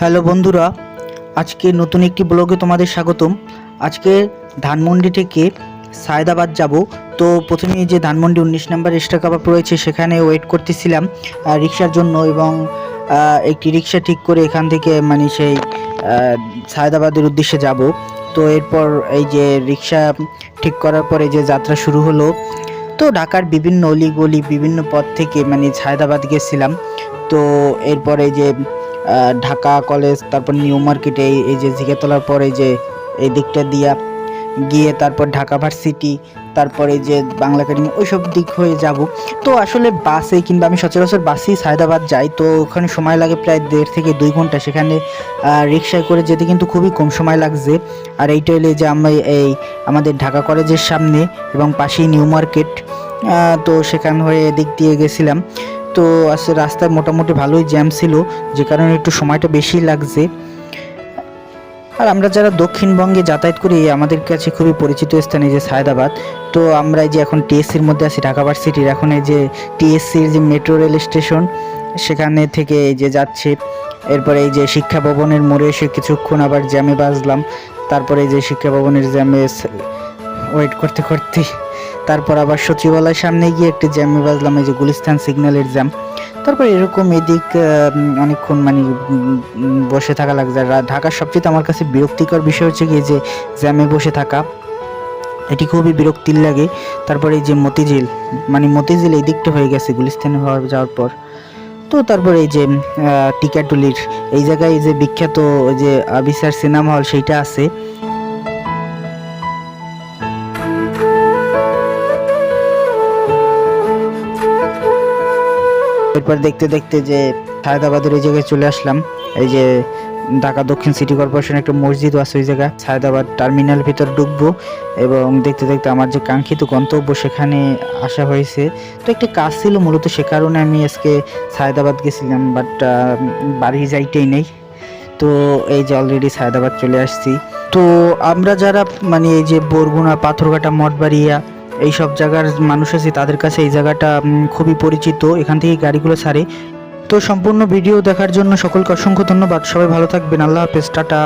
Hello বন্ধুরা, আজকে নতুন একটি ব্লগে তোমাদের স্বাগতম। আজকে ধানমন্ডি থেকে সায়দাবাদ যাব। তো প্রথমে যে ধানমন্ডি উনিশ নাম্বার এক্সট্রা কাবাব রয়েছে, সেখানে ওয়েট করতেছিলাম রিক্সার জন্য এবং একটি রিক্সা ঠিক করে এখান থেকে মানে সেই সায়দাবাদের উদ্দেশ্যে যাব। তো এরপর এই যে রিক্সা ঠিক করার পরে যে যাত্রা শুরু হলো, তো ঢাকার বিভিন্ন অলিগলি বিভিন্ন পথ থেকে মানে সায়দাবাদ গেছিলাম। তো এরপরে যে ঢাকা কলেজ, তারপর নিউ মার্কেটে, এই এই যে জিগাতলার পরে যে, এই দিকটা দিয়া গিয়ে তারপর ঢাকা ভার্সিটি, তারপরে যে বাংলা একাডেমি, ওইসব দিক হয়ে যাব। তো আসলে বাসে কিংবা আমি সচরাচর বাসেই সায়দাবাদ যাই, তো ওখানে সময় লাগে প্রায় দেড় থেকে দুই ঘণ্টা। সেখানে রিক্সায় করে যেতে কিন্তু খুবই কম সময় লাগছে। আর এইটা হলে যে আমি এই আমাদের ঢাকা কলেজের সামনে এবং পাশেই নিউ মার্কেট তো সেখান হয়ে এদিক দিয়ে গেছিলাম। তো আসলে রাস্তায় মোটামুটি ভালোই জ্যাম ছিল, যে কারণে একটু সময়টা বেশি লাগছে। আর আমরা যারা দক্ষিণবঙ্গে যাতায়াত করি, আমাদের কাছে খুবই পরিচিত স্থান এই যে সায়দাবাদ। তো আমরা এই যে এখন টিএসসির মধ্যে আছি, ঢাকা ভার্সিটির। এখন এই যে টিএসসির যে মেট্রো রেল স্টেশন, সেখানে থেকে এই যে যাচ্ছে। এরপরে এই যে শিক্ষা ভবনের মোড়ে এসে কিছুক্ষণ আবার জ্যামে বাজলাম। তারপরে এই যে শিক্ষা ভবনের জ্যামে ওয়েট করতে করতে। তারপর আবার সচিবালয়ের সামনে গিয়ে একটি জ্যামে বাজলাম এই যে গুলিস্তান সিগন্যালের জ্যাম। তারপর এরকম এদিক অনেকক্ষণ মানে বসে থাকা লাগছে। আর ঢাকার সবচেয়ে আমার কাছে বিরক্তিকর বিষয় হচ্ছে কি যে জ্যামে বসে থাকা, এটি খুবই বিরক্তির লাগে। তারপরে এই যে মতিঝিল মানে মতিঝিল এই দিকটা হয়ে গেছে গুলিস্তান হওয়ার, যাওয়ার পর। তো তারপরে এই যে টিকাটুলির, এই জায়গায় যে বিখ্যাত যে আবিসার সিনেমা হল, সেইটা আছে। এরপর দেখতে দেখতে যে সায়দাবাদের এই জায়গায় চলে আসলাম। এই যে ঢাকা দক্ষিণ সিটি কর্পোরেশনের একটা মসজিদ আছে ওই জায়গায়। সায়দাবাদ টার্মিনাল ভিতর ঢুকবো এবং দেখতে দেখতে আমার যে কাঙ্ক্ষিত গন্তব্য সেখানে আসা হয়েছে। তো একটি কাজ ছিল মূলত সে কারণে আমি আজকে সায়দাবাদ গেছিলাম বাট বাড়ি যাইতেই নেই। তো এই যে অলরেডি সায়দাবাদ চলে আসছি। তো আমরা যারা মানে এই যে বরগুনা, পাথরঘাটা, মঠবাড়িয়া এই সব জায়গার মানুষ আছে, তাদের কাছে এই জায়গাটা খুবই পরিচিত। এখান থেকে গাড়িগুলো ছাড়ে। তো সম্পূর্ণ ভিডিও দেখার জন্য সকলকে অসংখ্য ধন্যবাদ। সবাই ভালো থাকবেন। আল্লাহ হাফেজ। টাটা।